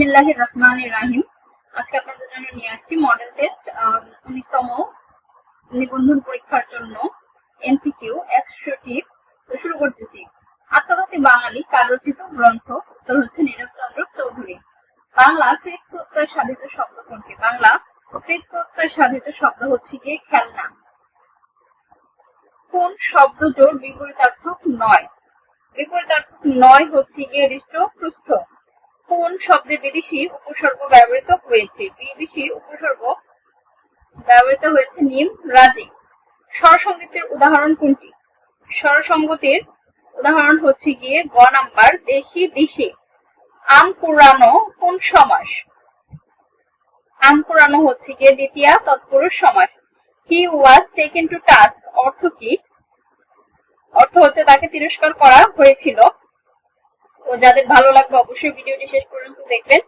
বিসমিল্লাহির রহমানির রাহিম। আজকে আপনাদের জন্য নিয়ে আসছি মডেল টেস্ট উনিশতম নিবন্ধন পরীক্ষার জন্য এমসিকিউ একশোটি শুরু করতেছি। আত্মঘাতী বাঙালি কার রচিত গ্রন্থ, উত্তর হচ্ছে নীরব চৌধুরী। বাংলা প্রত্যয় সাধিত শব্দ কোনটি? বাংলা প্রত্যয় সাধিত শব্দ হচ্ছে গিয়ে খেলনা। কোন শব্দ জোর বিপরীতার্থক নয়? বিপরীতার্থক নয় হচ্ছে গিয়ে হৃষ্ট পৃষ্ঠ কোন শব্দে বিদেশি উপসর্গ ব্যবহৃত হয়েছে? বিদেশি উপসর্গ ব্যবহৃত হয়েছে নিম, রাজি। স্বরসঙ্গীতের উদাহরণ কোনটি? স্বরসঙ্গতির উদাহরণ হচ্ছে গিয়ে গ নাম্বার, দেশি, দিশি। আম পুরানো কোন সমাস? আম পুরানো হচ্ছে গিয়ে দ্বিতীয় তৎপুরুষ সমাস। He was taken to task অর্থ কি? অর্থ হচ্ছে তাকে তিরস্কার করা হয়েছিল। তো যাদের ভালো লাগবে অবশ্যই ভিডিওটি শেষ পর্যন্ত দেখবেন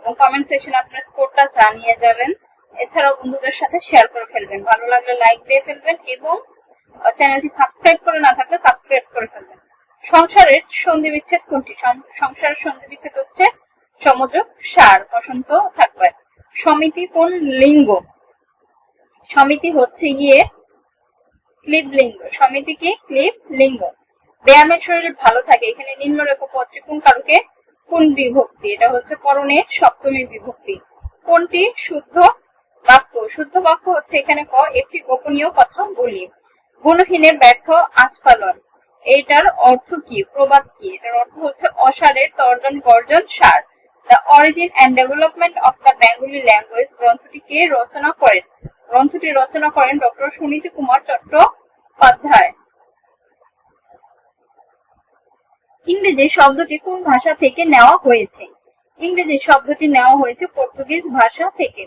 এবং কমেন্ট সেকশনে আপনার স্কোরটা জানিয়ে যাবেন। এছাড়াও বন্ধুদের সাথে শেয়ার করে ফেলবেন। ভালো লাগলে লাইক দিয়ে ফেলবেন এবং চ্যানেলটি সাবস্ক্রাইব করে না থাকলে সাবস্ক্রাইব করে ফেলবেন। সংসারের সন্ধি বিচ্ছেদ কোনটি সংসারের সন্ধি বিচ্ছেদ হচ্ছে সমযোগ, সার, বসন্ত থাকবে সমিতি কোন লিঙ্গ? সমিতি হচ্ছে গিয়ে ক্লিপ লিঙ্গ সমিতি কি? ক্লিপ লিঙ্গ ব্যায়ামের শরীর ভালো থাকে, এখানে নিম্নরেখ পত্রে কোন কারকে? কোন বিভক্তি? এটা হচ্ছে করণের সপ্তমী বিভক্তি। কোনটি? শুদ্ধ বাক্য। শুদ্ধ বাক্য হচ্ছে এখানে ক, একটি গোপনীয় কথা বলি। গুণহীনের ব্যর্থ আস্ফালন। এটার অর্থ কি? প্রবাদ কি? এটার অর্থ হচ্ছে অসারের তর্জন গর্জন সার। The origin and development of the Bengali language গ্রন্থটি কে রচনা করেন? গ্রন্থটি রচনা করেন ডক্টর সুনীতি কুমার চট্টোপাধ্যায়। ইংরেজি শব্দটি কোন ভাষা থেকে নেওয়া হয়েছে? ইংরেজি শব্দটি নেওয়া হয়েছে পর্তুগিজ ভাষা থেকে।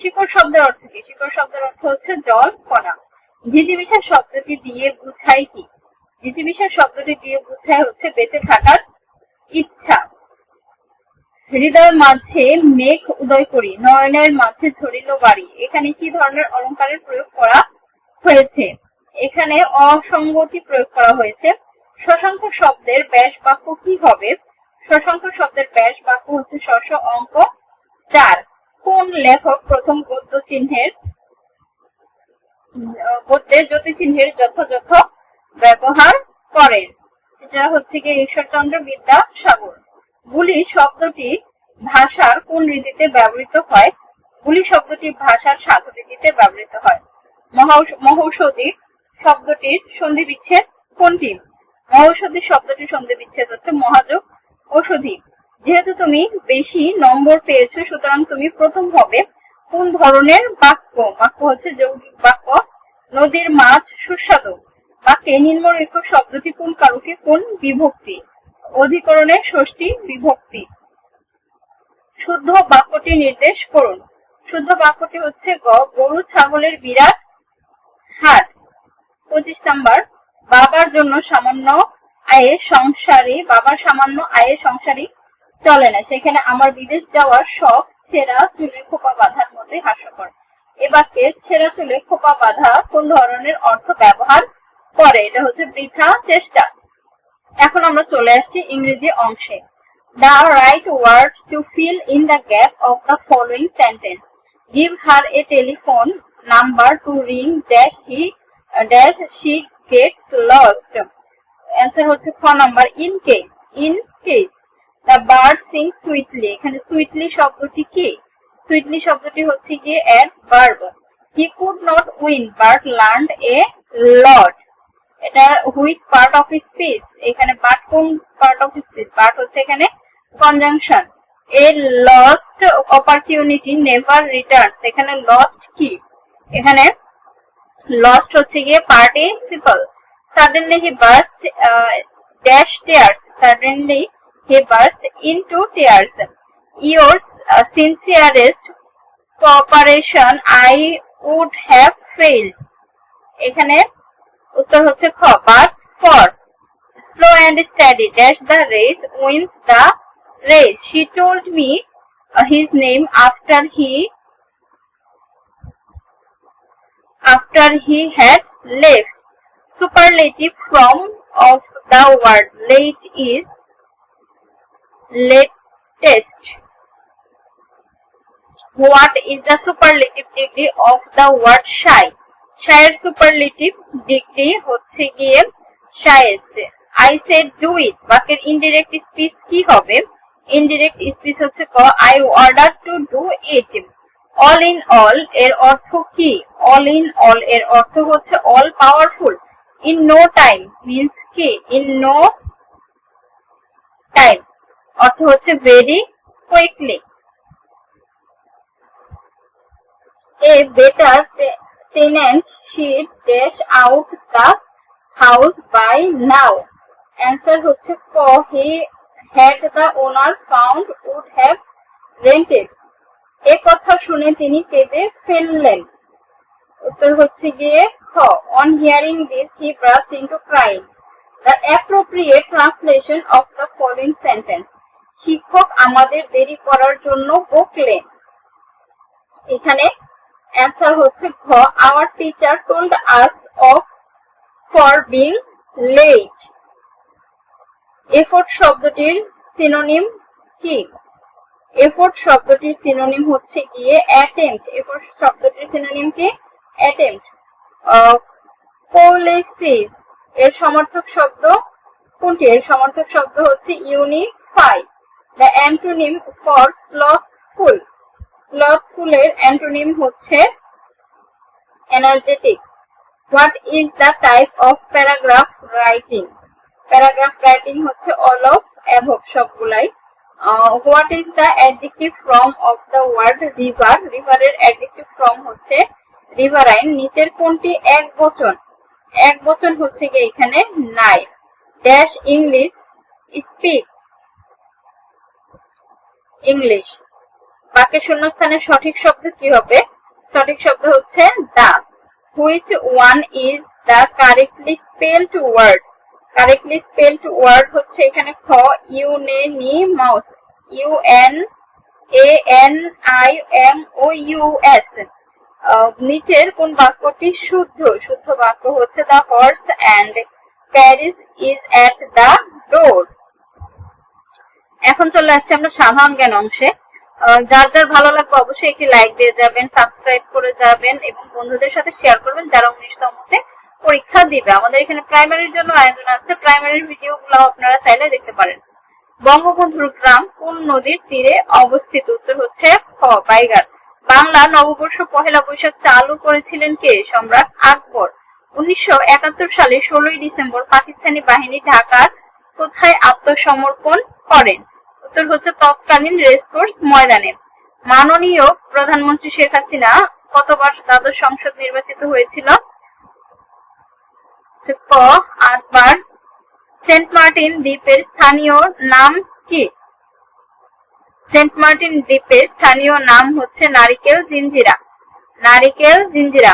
শিকড় শব্দের অর্থ কি? শিকড় শব্দের অর্থ হচ্ছে জল, কণা। জিজিবিষা শব্দটি দিয়ে বুঝায় কি? জিজিবিষা শব্দটি দিয়ে বুঝায় হচ্ছে বেঁচে থাকার ইচ্ছা। হৃদয়ের মাঝে মেঘ উদয় করি, নয়নের মাঝে ঝরিল বাড়ি। এখানে কি ধরনের অলঙ্কারের প্রয়োগ করা হয়েছে? এখানে অসঙ্গতি প্রয়োগ করা হয়েছে। শশাঙ্ক শব্দের ব্যাস বাক্য কি হবে? শশাঙ্ক শব্দের ব্যাস বাক্য হচ্ছে শশ অঙ্ক চার। কোন লেখক প্রথম গদ্য চিহ্নের গদ্যের জ্যোতি চিহ্নের যথাযথ ব্যবহার করেন? এটা হচ্ছে গিয়ে ঈশ্বরচন্দ্র বিদ্যাসাগর। গুলি শব্দটি ভাষার কোন রীতিতে ব্যবহৃত হয়? গুলি শব্দটি ভাষার সাধু রীতিতে ব্যবহৃত হয়। মহৌষধি শব্দটির সন্ধি বিচ্ছেদ কোনটি? মহৌষধি শব্দটি সন্ধি বিচ্ছেদ হচ্ছে মহাযোগ ঔষধি। যেহেতু তুমি বেশি নম্বর পেয়েছ, সুতরাং তুমি প্রথম হবে কোন ধরনের বাক্য? বাক্য হচ্ছে যৌগিক বাক্য, নদীর মাছ সুস্বাদু। বাক্যে নিম্নরেখ শব্দটি কোন কারকে? কোন বিভক্তি? অধিকরণের ষষ্ঠী বিভক্তি। শুদ্ধ বাক্যটি নির্দেশ করুন। শুদ্ধ বাক্যটি হচ্ছে গরু, ছাগলের বিরাট হাট পঁচিশ নাম্বার। বাবার জন্য সামান্য আয়ে সংসারী, বাবার সামান্য আয়ে সংসারী চলে না। সেখানে আমার বিদেশ যাওয়ার শখ, ছেঁড়া চুলে খোপা বাঁধার মতোই হাস্যকর। ছেঁড়া চুলে খোপা বাঁধা কোন ধরনের অর্থ ব্যবহার করে? এটা হচ্ছে বৃথা চেষ্টা। এখন আমরা চলে আসছি ইংরেজি অংশে। The right word to fill in the gap of the following sentence give her a telephone number to ring dash he dash she gets lost answer হচ্ছে খ number in case in case the bird sing sweetly এখানে sweetly শব্দটি কি? Sweetly শব্দটি হচ্ছে গিয়ে adverb he could not win but learn a lot এটা which part of speech এখানে বাট কোন পার্ট অফ স্পিচ বাট হচ্ছে এখানে conjunction a lost opportunity never returns এখানে লস্ট কি? এখানে লস্ট হচ্ছে গিয়ে participle suddenly he burst dash tears suddenly he burst into tears your sincerest cooperation I would have failed এখানে উত্তর হচ্ছে খ but for slow and steady dash the race wins the race she told me his name after he after he had left. Superlative form of the word late is latest. What is the superlative degree of the word shy shyer superlative degree হচ্ছে গিয়ে shyest I said do it বাক্যের indirect speech কি হবে? Indirect speech হচ্ছে ক I order to do it all in all এর অর্থ কি অল ইন অল এর অর্থ হচ্ছে all powerful in no time means কি ইন নো টাইম অর্থ হচ্ছে very quickly a better tenant should dash out the house by now answer হচ্ছে ক he had the owner found would have rented এ কথা শুনে তিনি কেঁদে ফেললেন। উত্তর হচ্ছে গিয়ে খ on hearing this he burst into crime the appropriate translation of the following sentence শিক্ষক আমাদের দেরি করার জন্য বকলেন। এখানে অ্যান্সার হচ্ছে, ঘ our teacher told us off for being late effort শব্দটির সিনোনিম কি? এফোর্ট শব্দটির সিনোনিম হচ্ছে গিয়ে অ্যাটেম্পট এফোর্ট শব্দটির সিনোনিম কি? অ্যাটেম্পট কোলেসিস এর সমর্থক শব্দ কোনটি? এর সমর্থক শব্দ হচ্ছে unify the antonym for slothful slothful এর অ্যান্টোনিম হচ্ছে energetic what is the type of paragraph writing paragraph writing হচ্ছে অল অফ অ্যাভব সবগুলাই। What is the adjective from of the word river রিভারের adjective from হচ্ছে riverine নিচের কোনটি এক বচন? এক বচন হচ্ছে গিয়ে এখানে নাই। ড্যাশ ইংলিশ স্পিক ইংলিশ বাক্যের শূন্যস্থানের সঠিক শব্দ কি হবে? সঠিক শব্দ হচ্ছে দা। Which one is the correctly spelled word correctly spelled word হচ্ছে এখানে খ unanimous U N A N I M O U S নিচের কোন বাক্যটি শুদ্ধ? শুদ্ধ বাক্য হচ্ছে the horse and carriage is at the door এখন চলে আসছে আমরা সাধারণ জ্ঞান অংশে। যার যার ভালো লাগবে অবশ্যই একটি লাইক দিয়ে যাবেন সাবস্ক্রাইব করে যাবেন এবং বন্ধুদের সাথে শেয়ার করবেন যারা উনিশতমতে পরীক্ষা দিবে। আমাদের এখানে প্রাইমারির জন্য আয়োজন আছে। প্রাইমারির ভিডিও গুলো আপনারা চাইলে দেখতে পারেন। বঙ্গবন্ধুর গ্রাম কোন নদীর তীরে অবস্থিত? উত্তর হচ্ছে খ বাংলা নববর্ষ পহেলা বৈশাখ চালু করেছিলেন কে? সম্রাট আকবর। উনিশশো একাত্তর সালে ষোলোই ডিসেম্বর পাকিস্তানি বাহিনী ঢাকার কোথায় আত্মসমর্পণ করেন? উত্তর হচ্ছে তৎকালীন রেসকোর্স ময়দানে। মাননীয় প্রধানমন্ত্রী শেখ হাসিনা কতবার দ্বাদশ সংসদ নির্বাচিত হয়েছিল। ক, আটবার। সেন্ট মার্টিন দ্বীপের স্থানীয় নাম কি? সেন্ট মার্টিন দ্বীপের স্থানীয় নাম হচ্ছে নারিকেল জিঞ্জিরা। নারিকেল জিঞ্জিরা।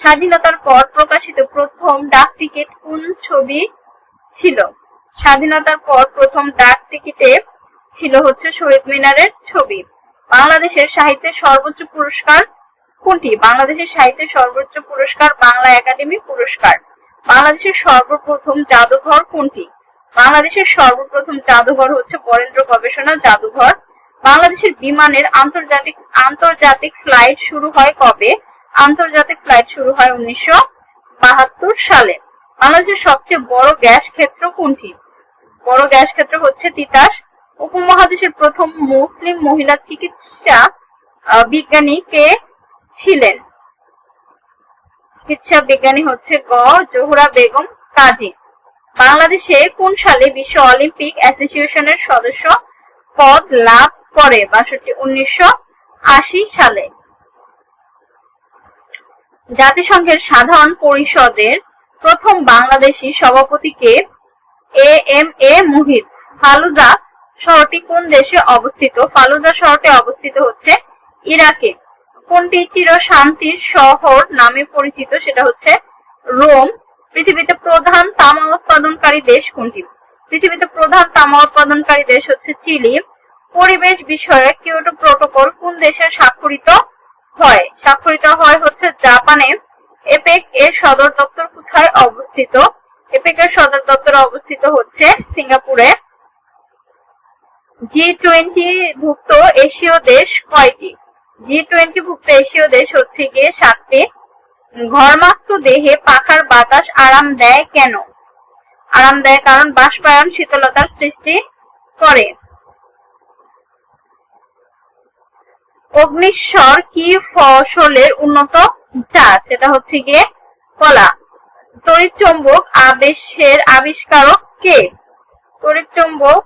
স্বাধীনতার পর প্রকাশিত প্রথম ডাক টিকিট কোন ছবি ছিল? স্বাধীনতার পর প্রথম ডাক টিকিটে ছিল হচ্ছে শহীদ মিনারের ছবি। বাংলাদেশের সাহিত্যের সর্বোচ্চ পুরস্কার কোনটি? বাংলাদেশের সাহিত্যের সর্বোচ্চ পুরস্কার বাংলা একাডেমি পুরস্কার। বাংলাদেশের সর্বপ্রথম জাদুঘর কোনটি? বাংলাদেশের সর্বপ্রথম জাদুঘর হচ্ছে বরেন্দ্র গবেষণা জাদুঘর। বাংলাদেশের বিমানের আন্তর্জাতিক আন্তর্জাতিক ফ্লাইট শুরু হয় কবে? আন্তর্জাতিক ফ্লাইট শুরু হয় উনিশশো বাহাত্তর সালে। বাংলাদেশের সবচেয়ে বড় গ্যাস ক্ষেত্র কোনটি? বড় গ্যাস ক্ষেত্র হচ্ছে তিতাস। উপমহাদেশের প্রথম মুসলিম মহিলা চিকিৎসা বিজ্ঞানী কে ছিলেন? চিকিৎসা বিজ্ঞানী হচ্ছে গ. জোহরা বেগম কাজী। বাংলাদেশে কোন সালে বিশ্ব অলিম্পিক অ্যাসোসিয়েশনের সদস্য পদ লাভ করে? বাষট্টি, উনিশশো সালে। জাতিসংঘের সাধারণ পরিষদের প্রথম বাংলাদেশি সভাপতিকে এ. এম. এ. মুহিত। ফালুজা শহরটি কোন দেশে অবস্থিত? ফালুজা শহরটি অবস্থিত হচ্ছে ইরাকে। কোনটি চির শান্তির শহর নামে পরিচিত? সেটা হচ্ছে রোম। পৃথিবীতে প্রধান তামা উৎপাদনকারী দেশ কোনটি? পৃথিবীতে প্রধান তামা উৎপাদনকারী দেশ হচ্ছে চিলি। পরিবেশ বিষয়ে কিয়োটো প্রোটোকল কোন দেশে স্বাক্ষরিত হয়? স্বাক্ষরিত হয় হচ্ছে জাপানে। এপেক এর সদর দপ্তর কোথায় অবস্থিত? এপেক এর সদর দপ্তর অবস্থিত হচ্ছে সিঙ্গাপুরে। জি টোয়েন্টি ভুক্ত এশীয় দেশ কয়টি? জি টোয়েন্টি ভুক্ত এশীয় দেশ হচ্ছে গিয়ে সাতটি। ঘরমাক্ত দেহে পাখার বাতাস আরাম দেয় কেন? আরাম দেয় কারণ বাষ্পায়ন শীতলতার সৃষ্টি করে। অগ্নিশ্বর কি ফসলের উন্নত জাত? সেটা হচ্ছে গিয়ে কলা। তড়িৎ চৌম্বক আবেশের আবিষ্কারক কে? তড়িৎ চৌম্বক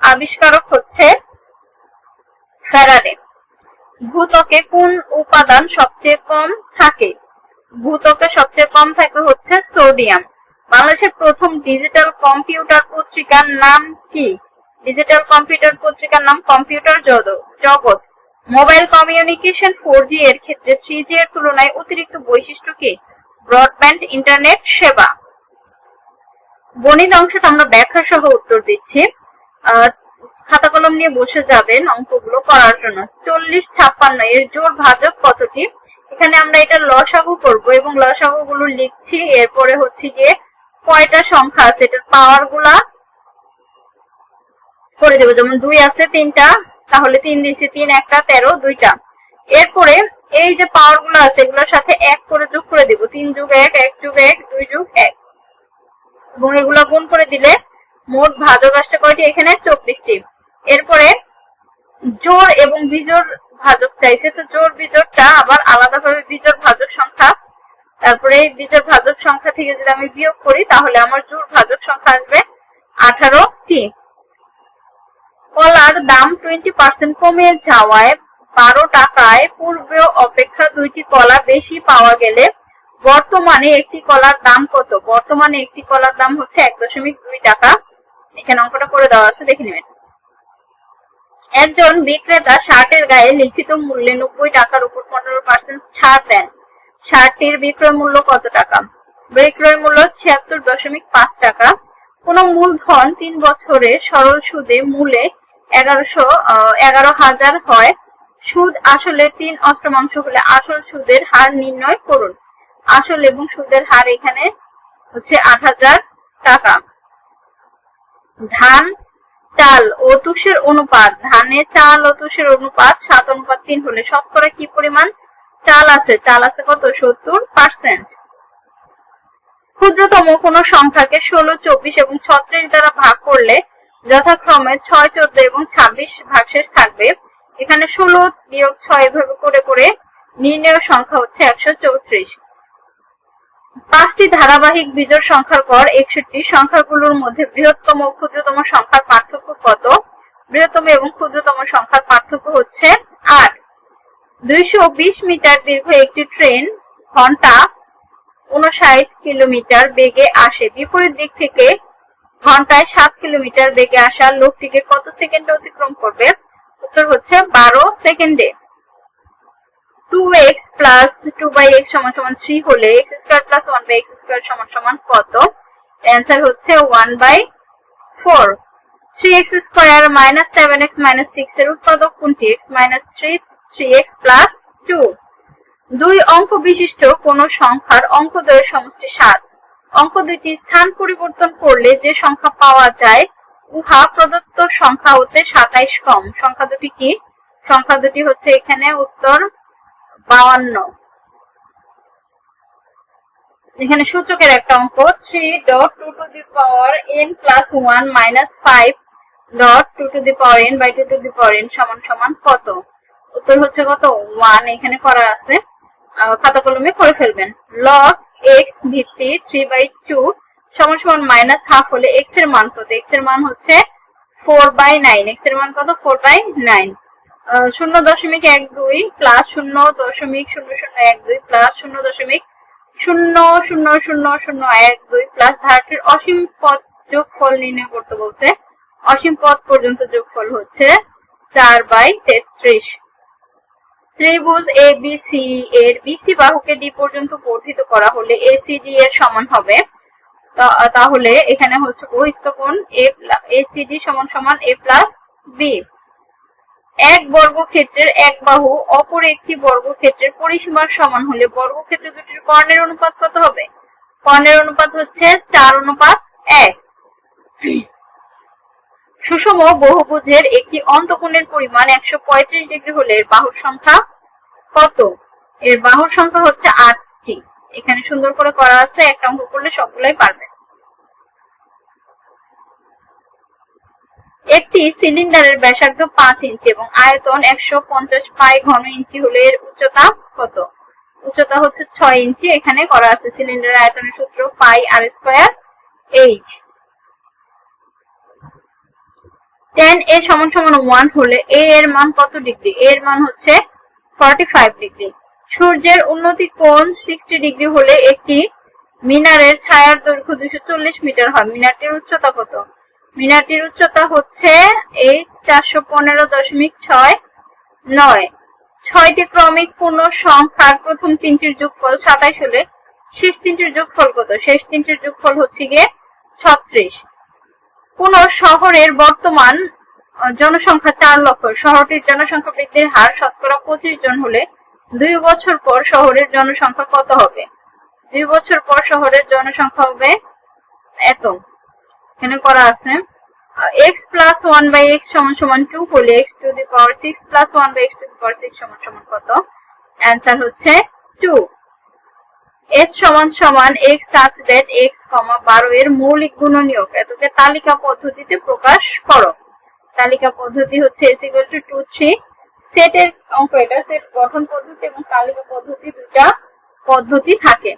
আবিষ্কারক হচ্ছে ফ্যারাডে। ভূতকে কোন উপাদান সবচেয়ে কম থাকে? ভূতকে সবচেয়ে কম থাকে হচ্ছে সোডিয়াম। বাংলাদেশের প্রথম ডিজিটাল কম্পিউটার পত্রিকার নাম কি? ডিজিটাল কম্পিউটার পত্রিকার নাম কম্পিউটার জগৎ। মোবাইল কমিউনিকেশন ফোর জি এর ক্ষেত্রে থ্রি জি এর তুলনায় অতিরিক্ত বৈশিষ্ট্য কি? ব্রডব্যান্ড ইন্টারনেট সেবা। গণিত অংশটা আমরা ব্যাখ্যা সহ উত্তর দিচ্ছি। খাতা কলম নিয়ে বসে যাবেন অঙ্কগুলো করার জন্য। চল্লিশ ছাপ্পান্ন, এর জোর ভাজক কতটি? এখানে আমরা এটা লসাগু করব এবং লসাগু গুলো লিখছি। এরপরে হচ্ছে গিয়ে কয়টা সংখ্যা আছে? এটার পাওয়ারগুলা করে দেবো। যেমন দুই আছে তিনটা, তাহলে তিন দিছি তিন, একটা তেরো, দুইটা। এরপরে এই যে পাওয়ারগুলো আছে, এগুলোর সাথে এক করে যোগ করে দিব। তিন যুগ এক এক যুগ এক, দুই যুগ এক। এবং এগুলো গুণ করে দিলে মোট ভাজক আসছে কয়টি? এখানে চব্বিশটি। এরপরে জোর এবং বিজোর ভাজক চাইছে। তো জোর, বিজোরটা আবার আলাদাভাবে বিজোর ভাজক সংখ্যা। তারপরে বিজোর ভাজক সংখ্যা থেকে যদি আমি বিয়োগ করি, তাহলে আমার জোর ভাজক সংখ্যা আসবে আঠারোটি। কলার দাম টোয়েন্টি পার্সেন্ট কমে যাওয়ায় বারো টাকায় পূর্বে অপেক্ষা দুইটি কলা বেশি পাওয়া গেলে বর্তমানে একটি কলার দাম কত? বর্তমানে একটি কলার দাম হচ্ছে এক দশমিক দুই টাকা। এখানে অঙ্কটা করে দেওয়া আছে, দেখে নেবেন। একজন বিক্রেতা শার্টের গায়ে লিখিত মূল্যে নব্বই টাকার উপর পনেরো পার্সেন্ট ছাড় দেন। শার্টটির বিক্রয় মূল্য কত টাকা? বিক্রয় মূল্য ছিয়াত্তর দশমিক পাঁচ টাকা। কোন মূলধন তিন বছরে সরল সুদে মূলে এগারোশো এগারো হাজার হয়। সুদ আসলে তিন অষ্টমাংশ হলে আসল সুদের হার নির্ণয় করুন। আসল এবং সুদের হার এখানে হচ্ছে আট হাজার টাকা। ধান চাল ও তুষের অনুপাত ধানে চাল ও তুষের অনুপাত সাত অনুপাত তিন হলে শতকরা কি পরিমাণ? চাল আছে চাল আছে কত? সত্তর পার্সেন্ট ক্ষুদ্রতম কোন সংখ্যাকে ষোলো, চব্বিশ এবং ছত্রিশ দ্বারা ভাগ করলে যথাক্রমে ছয়, চোদ্দ এবং ছাব্বিশ ভাগশেষ থাকবে। এখানে ষোলো বিয়োগ ছয় এভাবে করে করে নির্ণয় সংখ্যা হচ্ছে একশো চৌত্রিশ। পাঁচটি ধারাবাহিক বিজোড় সংখ্যার পর একষট্টি সংখ্যাগুলোর মধ্যে বৃহত্তম ও ক্ষুদ্রতম সংখ্যার পার্থক্য কত? বৃহত্তম এবং ক্ষুদ্রতম সংখ্যার পার্থক্য হচ্ছে আট। দুইশো মিটার দীর্ঘ একটি ট্রেন ঘণ্টা উনষাট কিলোমিটার বেগে আসে। বিপরীত দিক থেকে ঘন্টায় সাত কিলোমিটার বেগে আসা লোকটিকে কত সেকেন্ডে অতিক্রম করবে? উত্তর হচ্ছে বারো সেকেন্ডে। Two x plus two by x সমান সমান থ্রি হলে x square plus one by x square সমান সমান কত? অ্যান্সার হচ্ছে one by four three x square minus seven x minus six এর উৎপাদক কোনটি? X minus three three x plus two দুই অঙ্ক বিশিষ্ট কোন সংখ্যার অঙ্কদ্বয়ের সমষ্টি সাত। অঙ্ক দুইটি স্থান পরিবর্তন করলে যে সংখ্যা পাওয়া যায়, উহা প্রদত্ত সংখ্যা হতে সাতাইশ কম। সংখ্যা দুটি কি? সংখ্যা দুটি হচ্ছে এখানে উত্তর বাউান্ন এখানে সূচকের একটা অঙ্ক three dot two to the power n plus one minus five dot two to the power n by two to the power n সমান সমান কত? উত্তর হচ্ছে কত? ওয়ান এখানে করা আছে। খাতা কলমে করে ফেলবেন। লগ এক্স ভিত্তি থ্রি বাই টু সমান সমান মাইনাস হাফ হলে এক্সের মান কত? এক্সের মান হচ্ছে ফোর বাই নাইন এক্সের মান কত? ফোর বাই নাইন শূন্য দশমিক এক দুই প্লাস শূন্য দশমিক শূন্য শূন্য এক দুই প্লাস শূন্য দশমিক শূন্য শূন্য শূন্য শূন্য এক দুই প্লাস ধারটির অসীম পদ যোগফল নির্ণয় করতে বলছে। অসীম পদ পর্যন্ত যোগফল হচ্ছে চার বাই তেত্রিশ। ত্রিভুজ এ বি সি এর বিসি বাহুকে ডি পর্যন্ত বর্ধিত করা হলে এ সি ডি এর সমান হবে। তাহলে এখানে হচ্ছে বহিস্থ কোণ এ এসিডি সমান সমান এ প্লাস বি এক বর্গক্ষেত্রের এক বাহু, অপর একটি বর্গক্ষেত্রের পরিসীমার সমান হলে বর্গক্ষেত্র দুটির কর্ণের অনুপাত কত হবে? কর্ণের অনুপাত হচ্ছে চার অনুপাত এক। সুষম বহুভুজের একটি অন্তকোণের পরিমাণ একশো পঁয়ত্রিশ ডিগ্রি হলে এর বাহুর সংখ্যা কত? এর বাহুর সংখ্যা হচ্ছে আটটি। এখানে সুন্দর করে করা আছে, একটা অঙ্ক করলে সবগুলাই পারবে। একটি সিলিন্ডারের ব্যাসার্ধ পাঁচ ইঞ্চি এবং আয়তন একশো পঞ্চাশ পাই ঘন ইঞ্চি হলে এর উচ্চতা কত? উচ্চতা হচ্ছে ছয় ইঞ্চি, এখানে করা আছে সিলিন্ডারের আয়তনের সূত্র pi r square h. Tan A সমান সমান ওয়ান হলে এ এর মান কত ডিগ্রি? এর মান হচ্ছে ফর্টি ফাইভ ডিগ্রি। সূর্যের উন্নতি কোণ সিক্সটি ডিগ্রি হলে একটি মিনারের ছায়ার দৈর্ঘ্য দুশো চল্লিশ মিটার হয়। মিনারটির উচ্চতা কত? মিনারটির উচ্চতা হচ্ছে এইচ চারশো পনেরো দশমিক ছয়, নয়। ছয়টি ক্রমিক পূর্ণ সংখ্যার প্রথম তিনটির যোগফল সাতাইশ হলে শেষ তিনটির যোগফল কত? শেষ তিনটির যোগফল হচ্ছে গিয়ে ছত্রিশ। কোন শহরের বর্তমান জনসংখ্যা চার লক্ষ। শহরটির জনসংখ্যা বৃদ্ধির হার শতকরা পঁচিশ জন হলে দুই বছর পর শহরের জনসংখ্যা কত হবে? দুই বছর পর শহরের জনসংখ্যা হবে এত। এখানে করা আছে x plus one by x সমান সমান টু হলে x to the power six plus one by x to the power six সমান সমান কত? অ্যান্সার হচ্ছে টু এস সমান সমান এক্স টাচ দ্যাট এক্স কমা বারো এর মৌলিক গুণনীয়ক এতকে তালিকা পদ্ধতিতে প্রকাশ করো। তালিকা পদ্ধতি হচ্ছে S equal to two three সেটের অঙ্ক এটা সেট গঠন পদ্ধতি এবং তালিকা পদ্ধতি দুটা পদ্ধতি থাকে।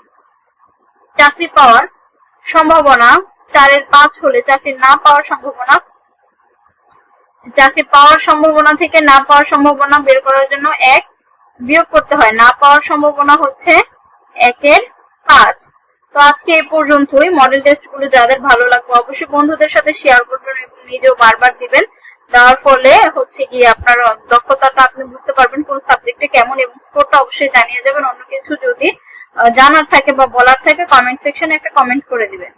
চাকরি পাওয়ার সম্ভাবনা চারের পাঁচ হলে চাকরি না পাওয়ার সম্ভাবনা চাকরি পাওয়ার সম্ভাবনা থেকে না পাওয়ার সম্ভাবনা বের করার জন্য এক বিয়োগ করতে হয়। না পাওয়ার সম্ভাবনা হচ্ছে একের পাঁচ। তো আজকে এই পর্যন্তই। মডেল টেস্টগুলো যাদের ভালো লাগবে অবশ্যই বন্ধুদের সাথে শেয়ার করবেন এবং নিজেও বারবার দিবেন। দেওয়ার ফলে হচ্ছে গিয়ে আপনার দক্ষতাটা আপনি বুঝতে পারবেন কোন সাবজেক্টে কেমন এবং স্কোরটা অবশ্যই জানিয়ে যাবেন। অন্য কিছু যদি জানার থাকে বা বলার থাকে কমেন্ট সেকশনে একটা কমেন্ট করে দিবেন।